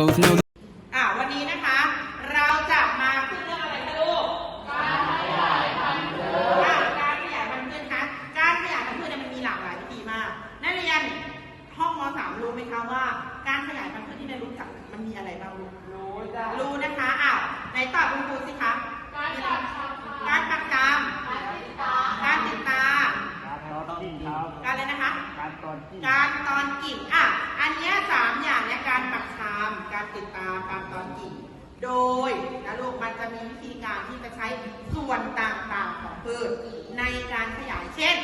both know อ่าวันนี้นะคะ เราจะมาพูดเรื่องอะไรคะลูกการขยายพันธุ์พืชการขยายพันธุ์พืชคะการขยายพันธุ์พืชเนี่ยมันมีหลากหลายวิธีมาก นักเรียนห้องม .3 รู้ไหมคะว่า การขยายพันธุ์พืชที่ได้รู้จักมันมีอะไรบ้างลูกรู้จ้ะรู้นะคะอ้าวไหนตอบคุณครูสิคะ การปักการปักจำการติดตาม การตอนกิ่งครับ การอะไรนะคะ การตอนกิ่ง การตอนกิ่ง อะ อันเนี้ยสามอย่างเนี่ยการปักชาม การ ติดตามการตอนกิ่งโดยนะลูกมันจะมีวิธีการที่จะใช้ส่วนต่างๆของพืชในการขยายเช่น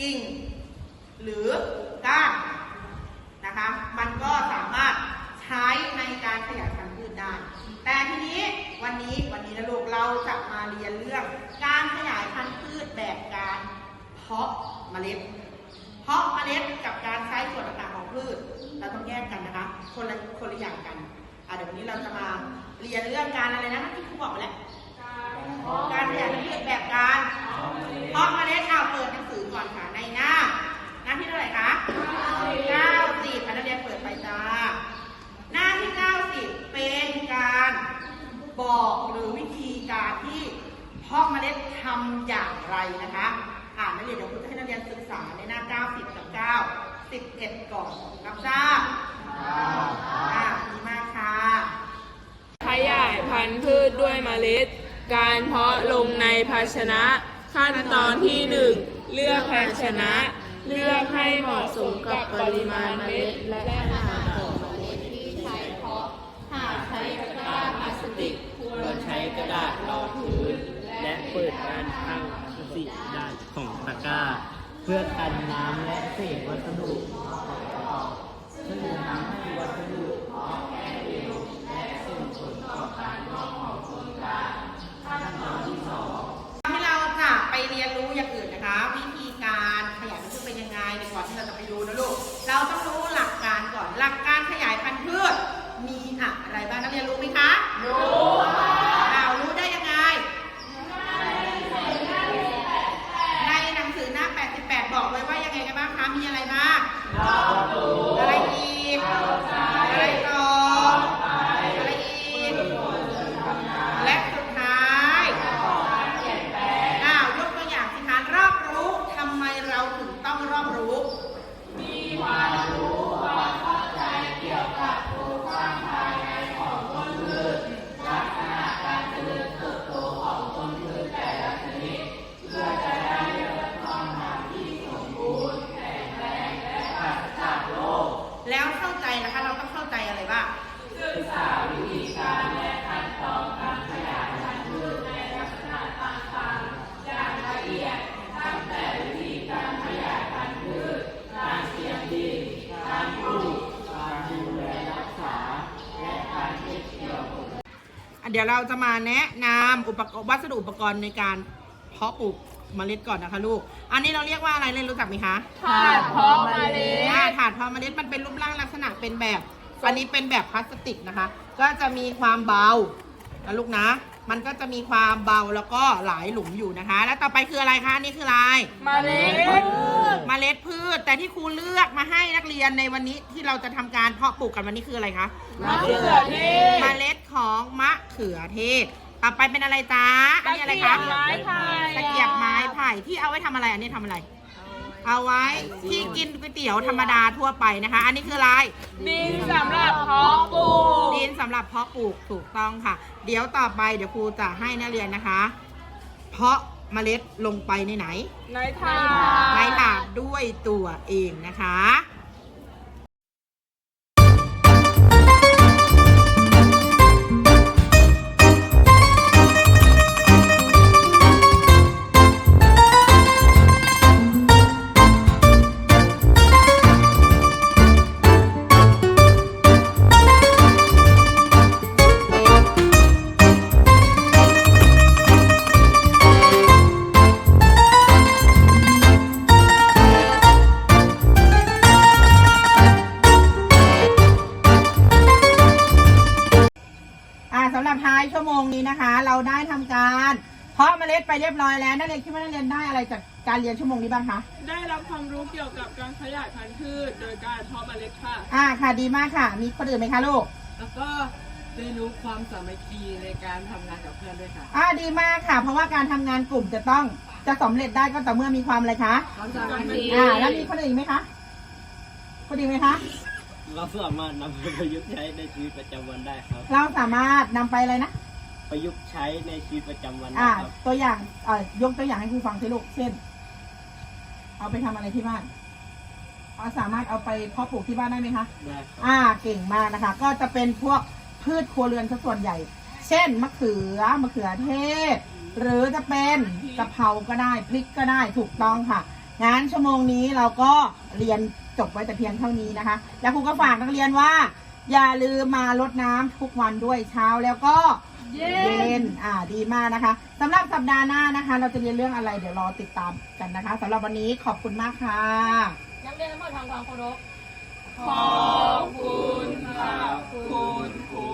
กิ่ง หรือก้านนะคะมันก็สามารถใช้ในการขยายพันธุ์พืชได้ แต่ทีนี้วันนี้วันนี้นะลูกเราจะมาเรียนเรื่องการขยายพันธุ์พืชแบบการเพาะเมล็ด เพราะเมล็ดกับการใช้ส่วนต่างๆของพืชเราต้องแยกกันนะคะ คนละคนละอย่างกัน อะเดี๋ยววันนี้เราจะมาเรียนเรื่องการอะไรนะที่ครูบอกไปแล้ว การขยายพันธุ์พืชแบบการเพาะเมล็ดเอาเปิดหนังสือก่อนค่ะในหน้า หน้าที่เท่าไหร่คะ90อันนักเรียนเปิดไปจ้า หน้าที่90เป็นการบอกหรือวิธีการที่เพาะเมล็ดทำอย่างไรนะคะอ่านนักเรียนเดี๋ยวคุณจะให้นักเรียนศึกษาในหน้า 90 กับ 9 11 ก่อนรับทราบอ่าดีมากค่ะ ขยาย พันธุ์พืชด้วยเมล็ด การเพาะลงในภาชนะ ขั้นตอนที่หนึ่งเลือกภาชนะ เลือกให้เหมาะสมกับปริมาณเมล็ดและขนาดของเมล็ดที่ใช้เพาะหากใช้ตะกร้าพลาสติกควรใช้กระดาษรองพื้น และเปิดด้านข้างสีด้านของตะกร้า เพื่อกันน้ำและเศษวัสดุซึ่งจะทำให้วัสดุแข็งเร็วและส่งผลต่อการงอกของต้นกล้าขั้นตอนที่สอง ให้เราจะไปเรียนรู้ อื่นนะคะ วิธีการขยายมันธุ์พืชเป็นยังไงก่อนที่เราจะไปดูนะลูก เราต้องรู้ เดี๋ยวเราจะมาแนะนำอุปกรณ์วัสดุอุปกรณ์ในการเพาะปลูกเมล็ดก่อนนะคะลูก อันนี้เราเรียกว่าอะไรเล่นรู้จักไหมคะถาดเพาะเมล็อ่าดถาดเพาะเมล็ดมันเป็นรูปร่างลักษณะเป็นแบบ อันนี้เป็นแบบพลาสติกนะคะ ก็จะมีความเบานะลูกนะ มันก็จะมีความเบาแล้วก็หลายหลุมอยู่นะคะ แล้วต่อไปคืออะไรคะอันนี่คืออะไร เมล็ดเมล็ดพืช แต่ที่ครูเลือกมาให้นักเรียนในวันนี้ที่เราจะทำการเพาะปลูกกันวันนี้คืออะไรคะ มะเขือเทศ เมล็ดของมะ เขือเทศ ต่อไปเป็นอะไรจ๊ะอันนี้อะไรคะตะเกียบไม้ไผ่ ตะเกียบไม้ไผ่ที่เอาไว้ทำอะไร อันนี้ทำอะไร เอาไว้ที่กินก๋วยเตี๋ยวธรรมดาทั่วไปนะคะ อันนี้คืออะไร ดินสำหรับเพาะปลูกดินสำหรับเพาะปลูกถูกต้องค่ะ เดี๋ยวต่อไปเดี๋ยวครูจะให้นักเรียนนะคะ เพาะเมล็ดลงไปในไหนในถาด ในถาดด้วยตัวเองนะคะ สำหรับท้ายชั่วโมงนี้นะคะ เราได้ทำการเพาะเมล็ดไปเรียบร้อยแล้วนักเรียนคิดว่านักเรียนได้อะไรจากการเรียนชั่วโมงนี้บ้างคะ ได้รับความรู้เกี่ยวกับการขยายพันธุ์พืช โดยการเพาะเมล็ดค่ะ อ่าค่ะดีมากค่ะ มีคนอื่นไหมคะลูก แล้วก็เรียนรู้ความสามัคคีในการทำงานกับเพื่อนด้วยค่ะอ่าดีมากค่ะ เพราะว่าการทำงานกลุ่มจะต้องจะสำเร็จได้ก็ต่อเมื่อมีความอะไรคะ ความสามัคคี อ่า แล้วมีคนอื่นอีกไหมคะ คนอื่นไหมคะ เราสามารถนำไปประยุกต์ใช้ในชีวิตประจำวันได้ครับ เราสามารถนำไปอะไรนะ ประยุกต์ใช้ในชีวิตประจำวันได้อ่า ครับ ตัวอย่างเอ่อยกตัวอย่างให้ครูฟังสิลูก เช่น เอาไปทำอะไรที่บ้านเอาสามารถเอาไปเพาะปลูกที่บ้านได้ไหมคะ ได้ครับอ่า เก่งมากนะคะ ก็จะเป็นพวกพืชครัวเรือนซะส่วนใหญ่ เช่น มะเขือ มะเขือเทศ หรือจะเป็นกะเพราก็ได้ พริกก็ได้ ถูกต้องค่ะ งั้นชั่วโมงนี้เราก็เรียน จบไว้แต่เพียงเท่านี้นะคะ แล้วครูก็ฝากนักเรียนว่า อย่าลืมมารดน้ำทุกวันด้วยเช้าแล้วก็เย็น อ่า ดีมากนะคะสำหรับสัปดาห์หน้านะคะ เราจะเรียนเรื่องอะไรเดี๋ยวรอติดตามกันนะคะสำหรับวันนี้ขอบคุณมากค่ะ นักเรียนทั้งหมดทำความเคารพ ขอบคุณค่ะคุณครู